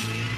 Yeah.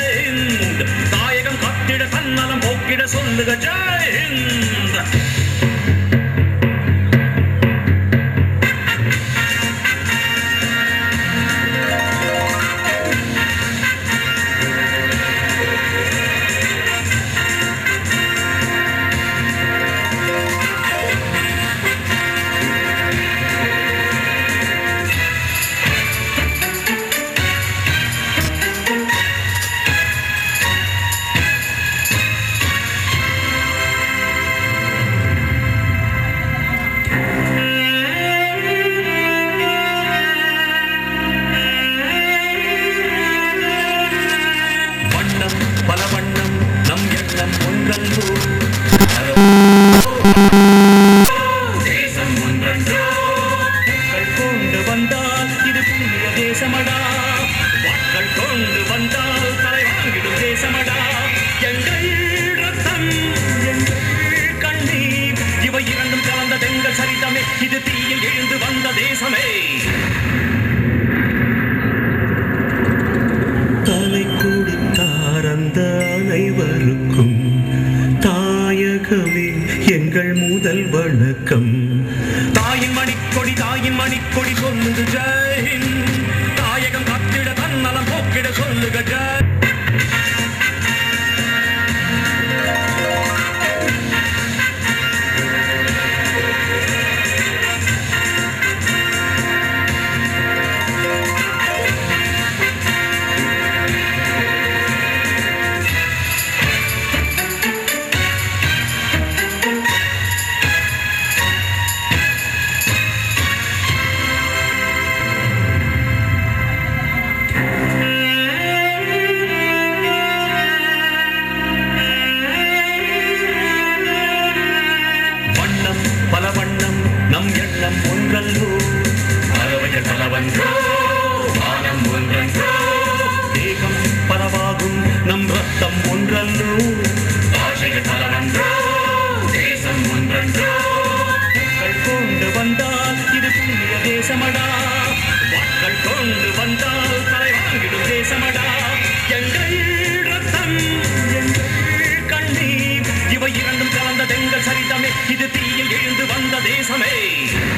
सुन जय Hind. me. For me.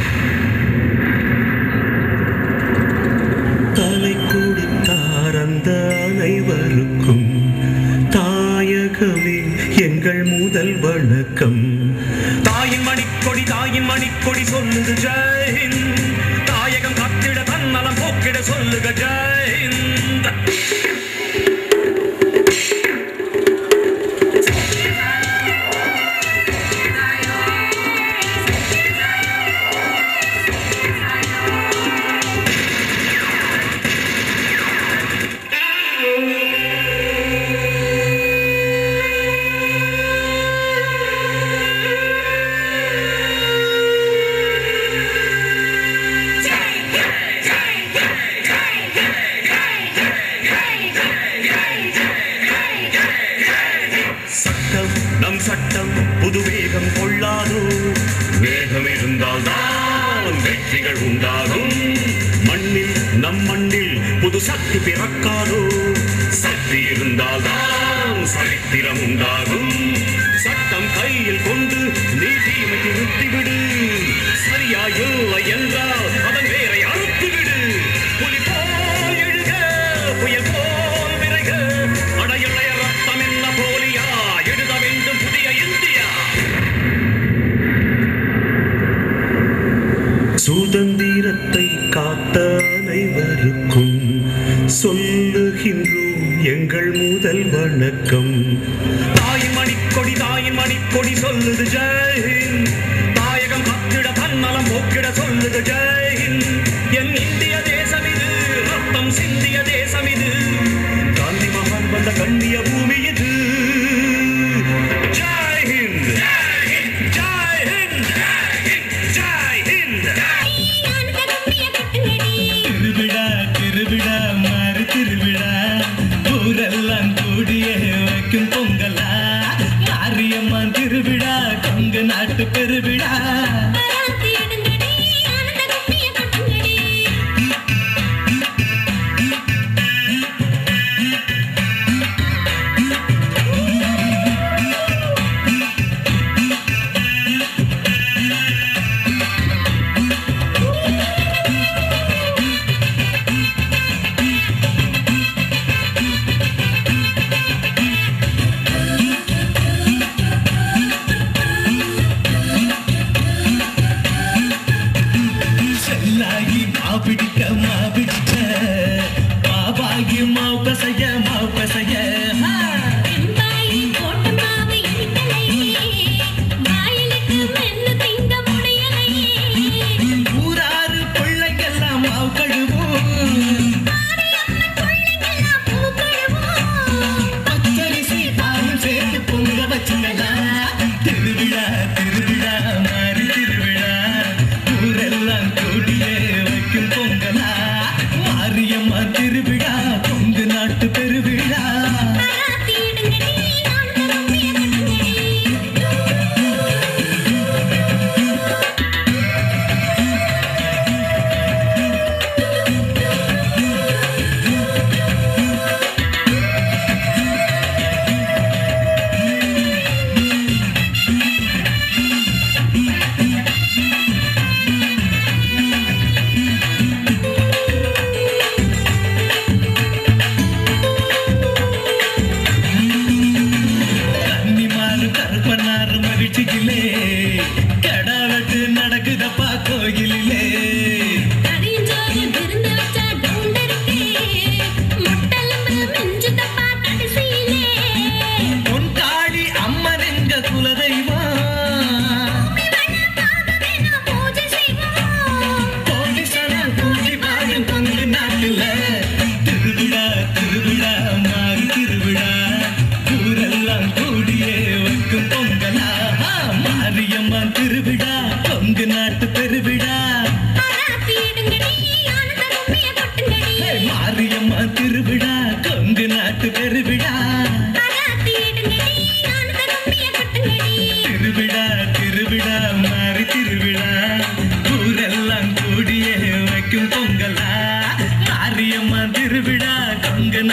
இருந்தால்தான் உண்டாகும் சட்டம் கையில் கொண்டு நீ தீமை நிறுத்திவிடு சரியா இல்லை என்றால் அதன் வேரை அறுத்துவிடு. புலி போல் எழுக புயல் போல் விரைக. அடையளைய ரத்தம் என்ன போலியா? எழுத வேண்டும் புதிய இந்தியா. சுதந்திரத்தை காத்த அனைவருக்கும் சொல்லுகின்றோம். எங்கள் முதல் வணக்கம். தாயின் மணிக்கொடி தாயின் மணிக்கொடி சொல்லுது ஜெயின் தாயகம் கத்திட தன்னலம் போக்கிட சொல்லுது ஜெயின் என் இந்திய தேசம் இது ரத்தம் சிந்திய தேசம் இது. காந்தி மகான் வந்த கண்ணிய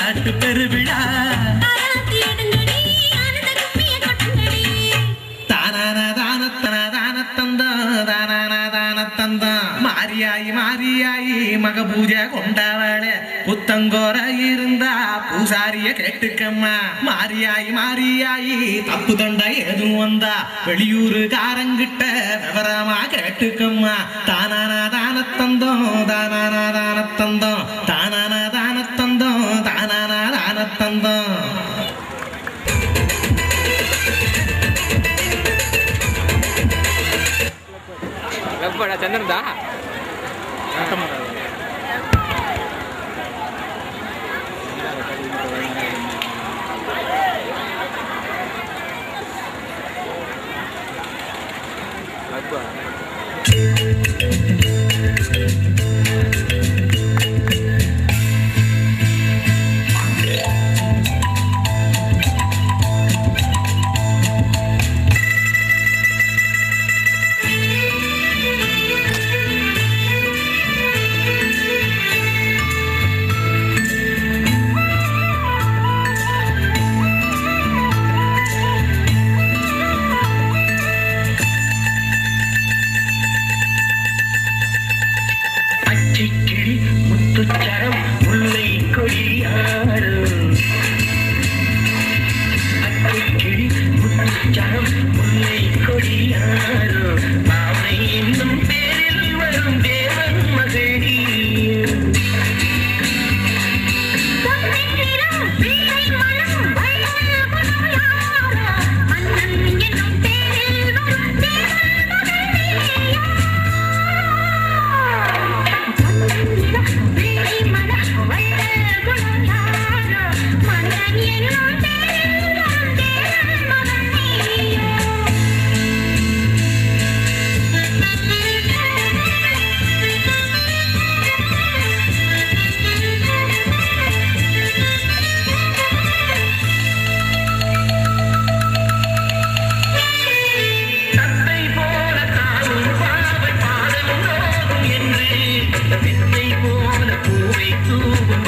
நாட்டு பெருவிழா. தானான தானத்தன தானத்தந்தா தானான தானத்தந்தா. மாரியாயி மாரியாயி மக பூஜை கொண்டவளே புத்தங்கோர இருந்தா பூசாரிய கேட்டுக்கம்மா. மாரியாயி மாரியாயி தப்பு தண்டா எதுவும் வந்தா வெளியூரு காரங்கிட்ட விவரமா கேட்டுக்கம்மா. தானான தானத்தந்தம் தானான தானத்தந்தம். தானான చంద్రదా అబ్బా பூவை போல பூவை தூவும்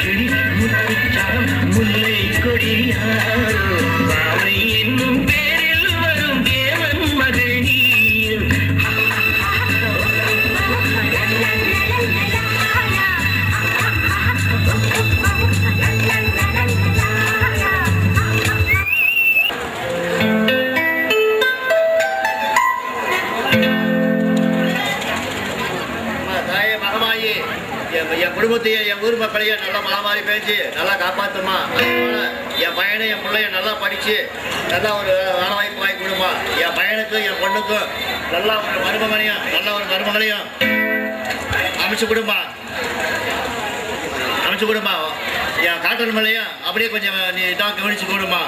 लक्ष्मी मुल्ले कोडी यार மாதிரி பேசி நல்லா காப்பாத்துமா? அதனால என் பையனை என் பிள்ளைய நல்லா படிச்சு நல்லா ஒரு வேலை வாய்ப்பு வாங்கி கொடுமா. என் பையனுக்கும் என் பொண்ணுக்கும் நல்லா ஒரு மருமகனையும் நல்ல ஒரு மருமகளையும் அமைச்சு கொடுமா. அமைச்சு கொடுமா. என் காட்டன் மலையும் அப்படியே கொஞ்சம் நீ இதாக கவனிச்சு கொடுமா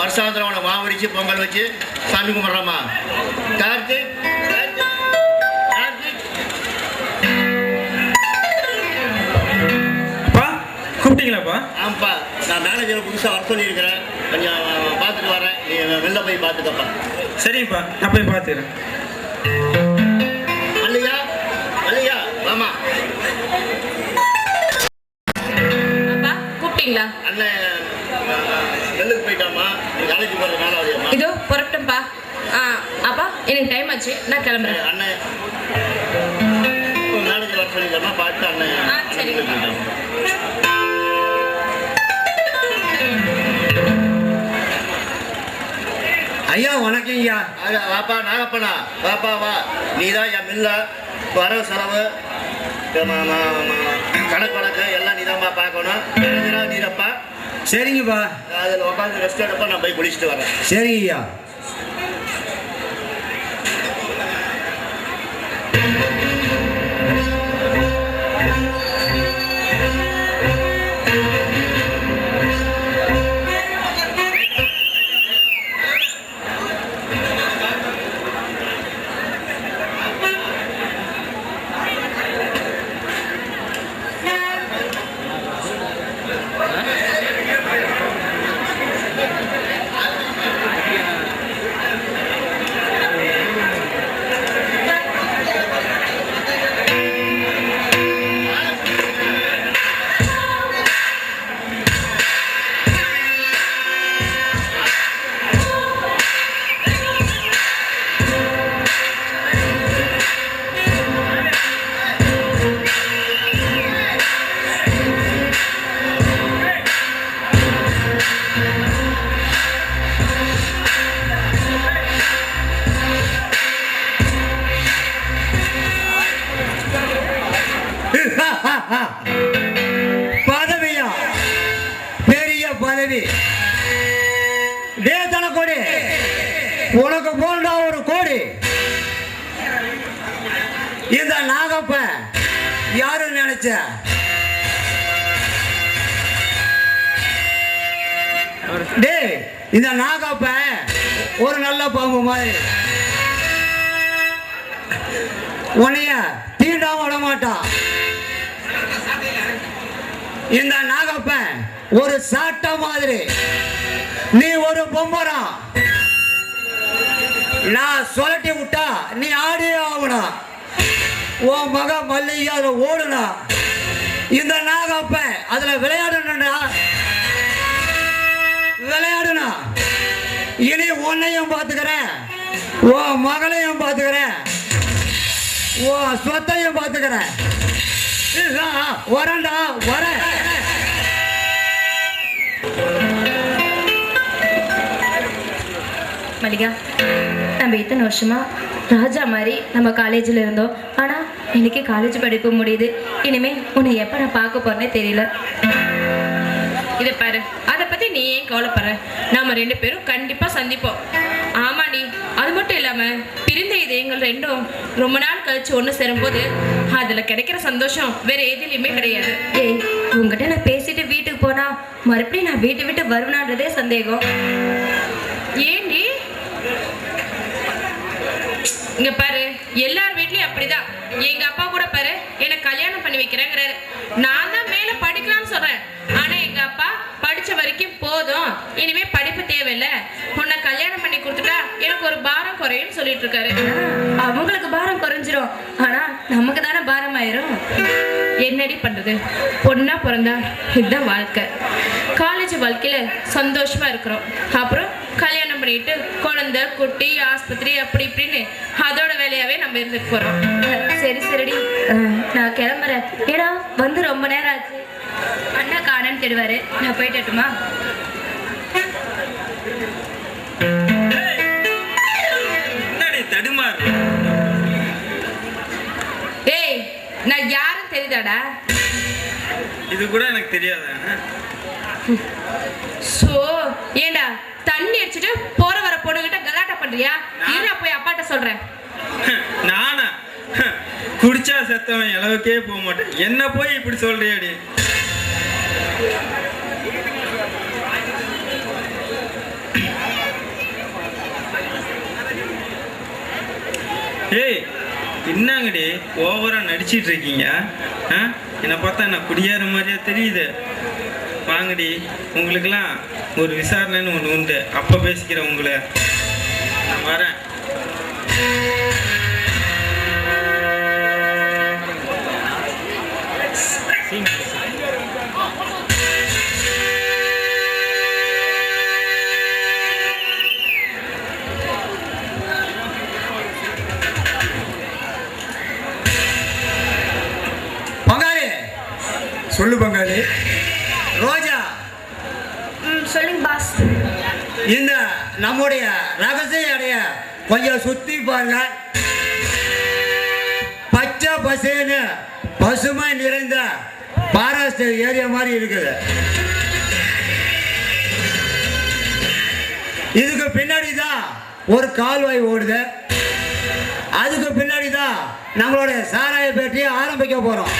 வருஷாந்திரம் உன மாவடிச்சு பொங்கல் வச்சு சாமி கும்பிட்றோமா கார்த்து நான் மேனேஜரை புதுசாக வர சொல்லியிருக்கிறேன் கொஞ்சம் பார்த்துட்டு வரேன். நீ வெளில போய் பார்த்துக்கப்பா. சரிங்கப்பா நான் போய் பார்த்துக்கிறேன். மல்லிகா வாமா அப்பா கூப்பிட்டீங்களா? அண்ணன் வெள்ளுக்கு போயிட்டாமா நீ காலேஜ் போகிற நாள் ஆகுதும்மா இதோ புறப்பட்டேன்ப்பா ஆ அப்பா எனக்கு டைம் ஆச்சு. நான் கிளம்புறேன். அண்ணன் மேனேஜர் வர சொல்லியிருக்கேம்மா பார்த்து அண்ணன் ஆ, சரிங்க. ஐயா வணக்கம் ஐயா. வாப்பா நாகப்பண்ணா வாப்பா வா. நீ தான் என் மில்ல. வரவு செலவு. கணக்கு வழக்கு எல்லாம் நீ பார்க்கணும். மேனேஜரா நீரப்பா? சரிங்கப்பா. அதில் உட்காந்து ரெஸ்ட் எடுப்பா நான் போய் குளிச்சுட்டு வரேன். சரிங்க ஐயா. டேய் இந்த நாகப்ப ஒரு நல்ல பாம்பு மாதிரி. உன்னைய தீண்டாம விட மாட்டான். இந்த நாகப்ப ஒரு சாட்ட மாதிரி. நீ ஒரு பொம்பரா. நான் சொல்லட்டி விட்டா நீ ஆடியே ஆகணும் உன் மக மல்லிகை அதில் ஓடணும் இந்த நாகப்ப அதில் விளையாடணும்னா இனி உன்னையும் பார்த்துக்கிறேன். ஓ மகளையும் பார்த்துக்கிறேன். ஓ சொத்தையும் பார்த்துக்கிறேன். வரண்டா வர மல்லிகா நம்ம இத்தனை வருஷமா ராஜா மாதிரி நம்ம காலேஜில் இருந்தோம். ஆனால் இன்னைக்கு காலேஜ் படிப்பு முடியுது. இனிமேல் உன்னை எப்போ நான் பார்க்க போறேனே தெரியல. இதை பாரு நீ ஏன் கவலைப்படுற நாம ரெண்டு பேரும் கண்டிப்பாக சந்திப்போம். ஆமாடி அது மட்டும் இல்லாமல் பிரிந்த இதயங்கள் ரெண்டும் ரொம்ப நாள் கழிச்சு ஒன்று சேரும்போது அதில் கிடைக்கிற சந்தோஷம் வேற எதுலையுமே கிடையாது. ஏய் உங்ககிட்ட நான் பேசிட்டு வீட்டுக்கு போனா மறுபடியும் நான் வீட்டை விட்டு வருவேனான்றதே சந்தேகம். ஏண்டி இங்க பாரு எல்லார் வீட்லயும் அப்படிதான். எங்க அப்பா கூட பாரு என்ன கல்யாணம் பண்ணி வைக்கிறேங்கிறாரு. நான் தான் மேல படிக்கலாம்னு சொல்றேன் ஆனா எங்க அப்பா படிச்ச வரைக்கும் போதும் இனிமே படிப்பு தேவையில்ல. உன்னை கல்யாணம் பண்ணி கொடுத்துட்டா எனக்கு ஒரு பாரம் குறையும் சொல்லிட்டு இருக்காரு அவங்களுக்கு பாரம் குறைஞ்சிரும். ஆனா நமக்கு தானே பாரம் ஆயிரும் என்னடி பண்றது? பொண்ணா பிறந்தா இதுதான் வாழ்க்கை. காலேஜ் வாழ்க்கையில சந்தோஷமா இருக்கிறோம். அப்புறம் கல்யாணம் பண்ணிட்டு குழந்தை குட்டி ஆஸ்பத்திரி அப்படி இப்படின்னு அதோட வேலையாவே நம்ம இருந்துட்டு போறோம். சரி சரிடி. நான் கிளம்புறேன். ஏடா வந்து ரொம்ப நேரம் ஆச்சு. அண்ணா காணன்னு தேடுவாரு. நான் போயிட்டு தடுமாறு. ஏய் நான் யாரும் தெரி தெரியாதாடா? இது கூட எனக்கு தெரியாதா சோ ஏண்டா தண்ணி அடிச்சிட்டு போற வர பொண்ணுகிட்ட கலாட்டா பண்றியா? இரு போய் அப்பாட்ட சொல்றேன். நானா? குடிச்சா செத்தவன் அளவுக்கே போக மாட்டேன். என்ன போய் இப்படி சொல்றியாடி? ஏய் என்னங்கடி ஓவராக நடிச்சிட்டு இருக்கீங்க ஆ? என்னை பார்த்தா என்ன குடியாற மாதிரியா தெரியுது. வாங்கடி உங்களுக்கெல்லாம் ஒரு விசாரணைன்னு ஒன்று உண்டு. அப்போ பேசிக்கிறேன் உங்களை. நான் வரேன். சொல்லு பங்காளி. ரோஜா. சொல்லுங்க பாஸ் இந்த நம்முடைய ரகசிய அடைய கொஞ்சம் சுத்தி பாருங்க பச்சை பசேன்னு பசுமை நிறைந்த பாரஸ்ட் ஏரியா மாதிரி இருக்குது. இதுக்கு பின்னாடி தான் ஒரு கால்வாய் ஓடுது. அதுக்கு பின்னாடி தான் நம்மளுடைய சாராய பேட்டியை ஆரம்பிக்க போறோம்.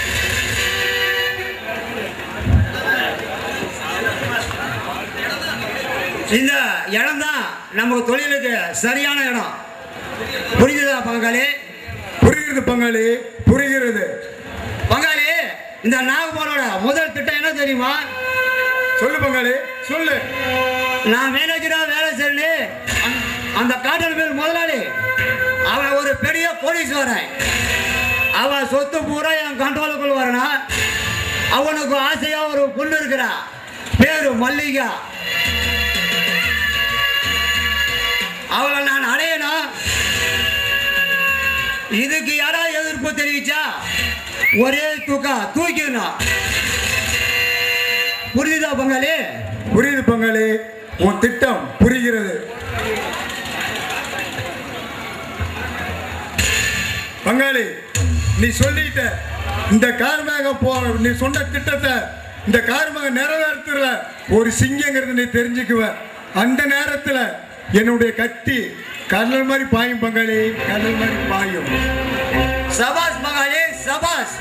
இந்த இடம் தான் நம்ம தொழிலுக்கு சரியான இடம். புரிஞ்சுதா பங்காளி? புரிகிறது பங்காளி புரிகிறது. பங்காளி இந்த நாகப்பனோட முதல் திட்டம் என்ன தெரியுமா? சொல்லு பங்காளி சொல்லு. நான் மேனேஜரா வேலை செய்யு அந்த காட்டன் மில் முதலாளி அவன் ஒரு பெரிய கோடீஸ்வரன் அவன் சொத்து பூரா என் கண்ட்ரோலுக்குள் வரனா அவனுக்கு ஆசையா ஒரு பொண்ணு இருக்கிறா. பேரு மல்லிகா. அவளை நான் அடையணும். இதுக்கு யாரா எதிர்ப்பு தெரிவிச்சா? ஒரே தூக்கா தூக்கிடணும். புரியுதா பங்காளி புரியுது பங்காளி உன் திட்டம் புரிகிறது. பங்காளி நீ சொல்லிட்ட இந்த கார்மேக போ நீ சொன்ன திட்டத்தை இந்த கார்மேக நிறைவேற்றுற ஒரு சிங்கங்கிறது நீ தெரிஞ்சுக்குவ. அந்த நேரத்தில் என்னுடைய கத்தி கடல் மாதிரி பாயும் பங்காளி கடல் மாதிரி பாயும். சபாஸ் மகாளி சபாஸ்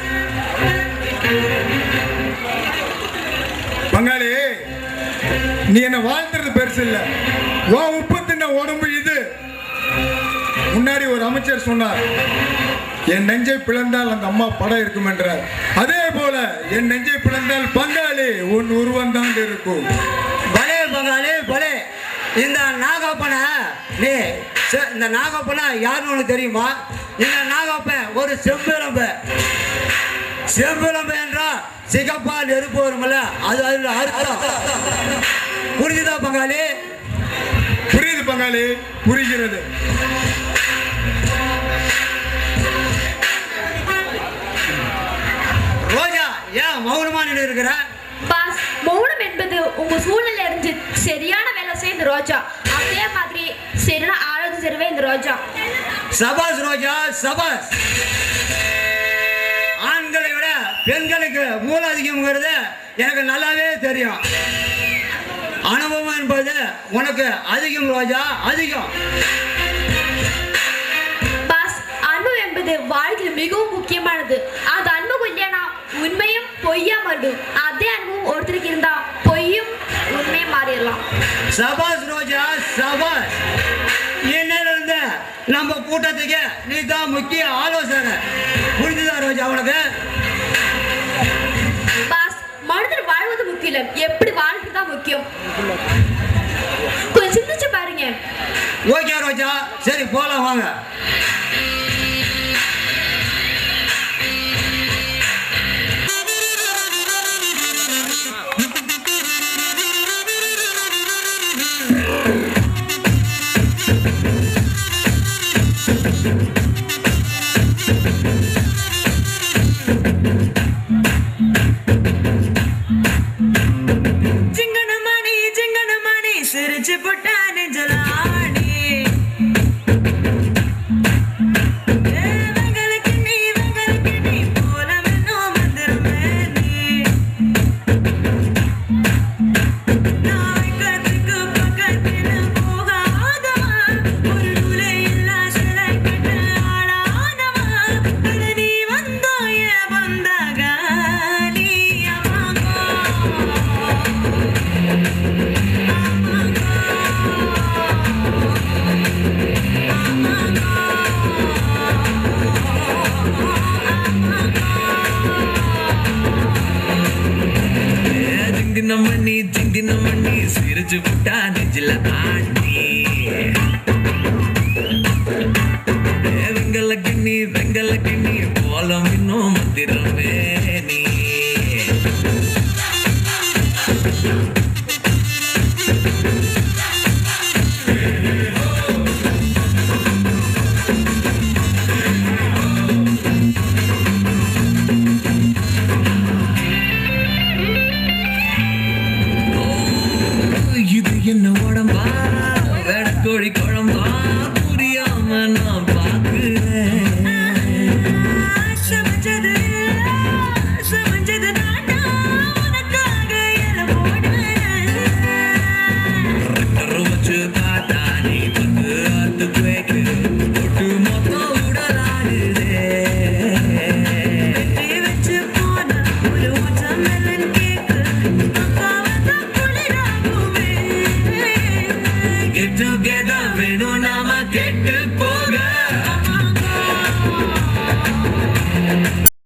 பங்காளி நீ என்ன வாழ்ந்துறது பெருசு இல்ல. ஓ உப்பு தின்ன உடம்பு இது. முன்னாடி ஒரு அமைச்சர் சொன்னார் என் நெஞ்சை பிளந்தால் அந்த அம்மா படம் இருக்கும் என்றார் அதே போல என் நெஞ்சை பிளந்தால் பங்காளி உன் உருவம் தான் இருக்கும். பலே பங்காளி பலே இந்த நாகப்பனை நீ செ- இந்த நாகப்பனை யாருன்னு உனக்கு தெரியுமா? இந்த நாகப்பன் ஒரு செம்பிழம்பு செம்பிழம்பு என்றால் சிகப்பா நெருப்பு வரும்ல அது அதில் அர்த்தம். புரிஞ்சுதா பங்காளி? புரியுது பங்காளி புரிகிறது. ரோஜா ஏன் மௌனமா நின்று இருக்கிற? பாஸ் மௌனம் என்பது உங்க சூழ்நிலை அறிஞ்சு சரியான இந்த ரோஜா. அதே மாதிரி சரியான ஆரோக்கியம் செய்வே இந்த ரோஜா. சபாஸ் ரோஜா சபாஸ் ஆண்களை விட பெண்களுக்கு மூல அதிகம்ங்கிறது எனக்கு நல்லாவே தெரியும். அனுபவம் என்பது உனக்கு அதிகம் ரோஜா அதிகம். பாஸ் அன்பு என்பது வாழ்க்கையில் மிகவும் முக்கியமானது. அது அன்பும் இல்லைனா உண்மையும் பொய்யா மாறிடும். அதே அன்பும் ஒருத்தருக்கு இருந்தா பொய்யும் உண்மையும் மாறிடலாம். சபாஸ் ரோஜா சபாஸ் இன்னையில இருந்து நம்ம கூட்டத்துக்கு நீ தான் முக்கிய ஆலோசனை புரிஞ்சுதா ரோஜா உனக்கு? பாஸ் மனிதர் வாழ்வது முக்கியம் இல்ல. எப்படி வாழ்றது தான் முக்கியம்? கொஞ்சம் சிந்திச்சு பாருங்க. ஓகே ரோஜா சரி போலாம் வாங்க.